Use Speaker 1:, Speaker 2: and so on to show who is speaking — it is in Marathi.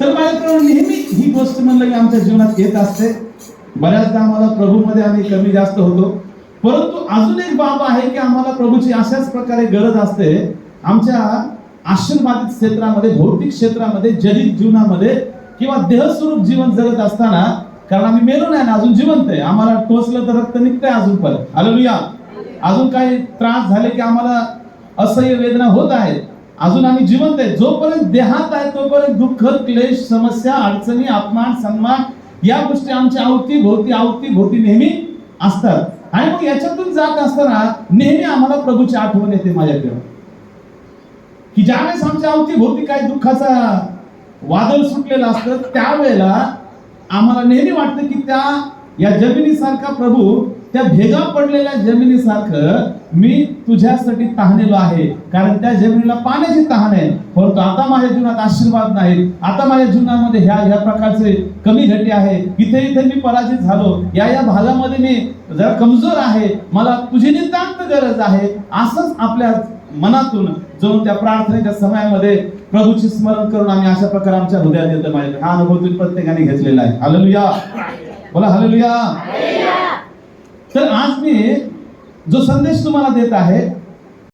Speaker 1: तर माझ्याकडे नेहमी ही गोष्ट म्हणलं की आमच्या जीवनात येत असते. बऱ्याचदा आम्हाला प्रभूमध्ये आम्ही कमी जास्त होतो. परंतु अजून एक बाब आहे की आम्हाला प्रभूची अशाच प्रकारे गरज असते. आमच्या आशीर्वादित क्षेत्रामध्ये भौतिक क्षेत्रामध्ये जनित जीवनामध्ये किंवा देहस्वरूप जीवन जगत असताना कारण आम्ही मेलो नाही ना अजून जिवंत आहे. आम्हाला टोचलं तर रक्त निघतंय अजून पण. आलो अजून काही त्रास झाले की आम्हाला असह्य वेदना होत आहेत. अजून आम्ही जिवंत आहे. जोपर्यंत देहात आहे तोपर्यंत दुःख क्लेश समस्या अडचणी अपमान सन्मान या गोष्टी आमच्या अवती भोवती अवती भोवती नेहमी असतात. आणि मग याच्यातून जात असताना नेहमी आम्हाला प्रभूची आठवण येते माझ्याकडे. की ज्यावेळेस आमच्या अवती भोवती काही दुःखाचा वादळ सुटलेलं असतं त्यावेळेला आम्हाला नेहमी वाटतं की त्या या जमिनीसारखा प्रभू त्या भेगा पडलेल्या जमिनीसारखं मी तुझ्यासाठी तहानेलो आहे. कारण त्या जमिनीला पाण्याची तहान आहे. हो, परंतु आता माझ्या जीवनात आशीर्वाद नाही. आता माझ्या जीवनामध्ये ह्या ह्या प्रकारचे कमी घटी आहे. इथे इथे मी पराजित झालो. या या भागामध्ये मी जरा कमजोर आहे. मला तुझी नितांत गरज आहे. असंच आपल्या मनातून जाऊन त्या प्रार्थनेच्या समयामध्ये प्रभूची स्मरण करून आम्ही अशा प्रकारे आमच्या हृदयात येतं माझ्या. हा अनुभव तुम्ही प्रत्येकाने घेतलेला आहे. हालेलुया बोला हालेलुया तर आज मी जो संदेश तुम्हाला देत आहे